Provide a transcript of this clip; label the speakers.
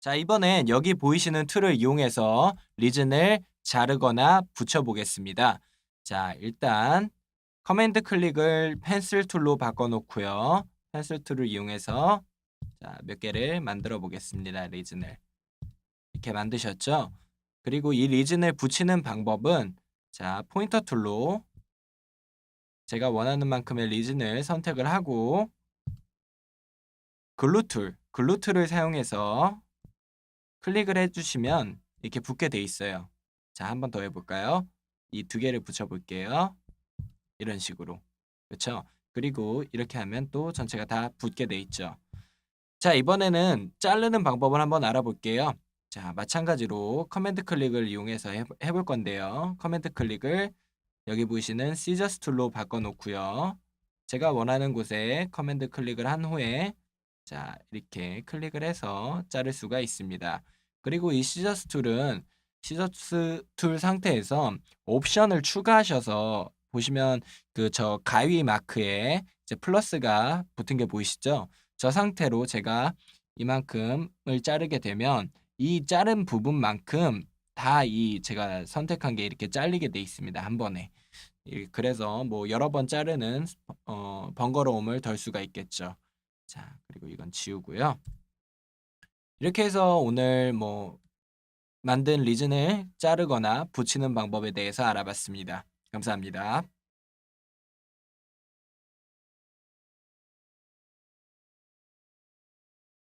Speaker 1: 자, 이번엔 여기 보이시는 툴을 이용해서 리즌을 자르거나 붙여보겠습니다. 자, 일단 커맨드 클릭을 펜슬 툴로 바꿔놓고요. 펜슬 툴을 이용해서 자, 몇 개를 만들어 보겠습니다. 리즌을. 이렇게 만드셨죠? 그리고 이 리즌을 붙이는 방법은 자, 포인터 툴로 제가 원하는 만큼의 리즌을 선택을 하고 글루 툴, 글루 툴을 사용해서 클릭을 해주시면 이렇게 붙게 돼 있어요. 자, 한 번 더 해볼까요? 이 두 개를 붙여볼게요. 이런 식으로. 그렇죠? 그리고 이렇게 하면 또 전체가 다 붙게 돼 있죠. 자, 이번에는 자르는 방법을 한번 알아볼게요. 자, 마찬가지로 커맨드 클릭을 이용해서 해, 해볼 건데요. 커맨드 클릭을 여기 보이시는 시저스 툴로 바꿔 놓고요. 제가 원하는 곳에 커맨드 클릭을 한 후에 자, 이렇게 클릭을 해서 자를 수가 있습니다. 그리고 이 시저스 툴은 시저스 툴 상태에서 옵션을 추가하셔서 보시면 그 저 가위 마크에 이제 플러스가 붙은 게 보이시죠? 저 상태로 제가 이만큼을 자르게 되면 이 자른 부분만큼 다 이 제가 선택한 게 이렇게 잘리게 돼 있습니다. 한 번에. 이- 그래서 뭐 여러 번 자르는 어, 번거로움을 덜 수가 있겠죠. 자, 그리고 이건 지우고요. 이렇게 해서 오늘 뭐 만든 리즌을 자르거나 붙이는 방법에 대해서 알아봤습니다. 감사합니다.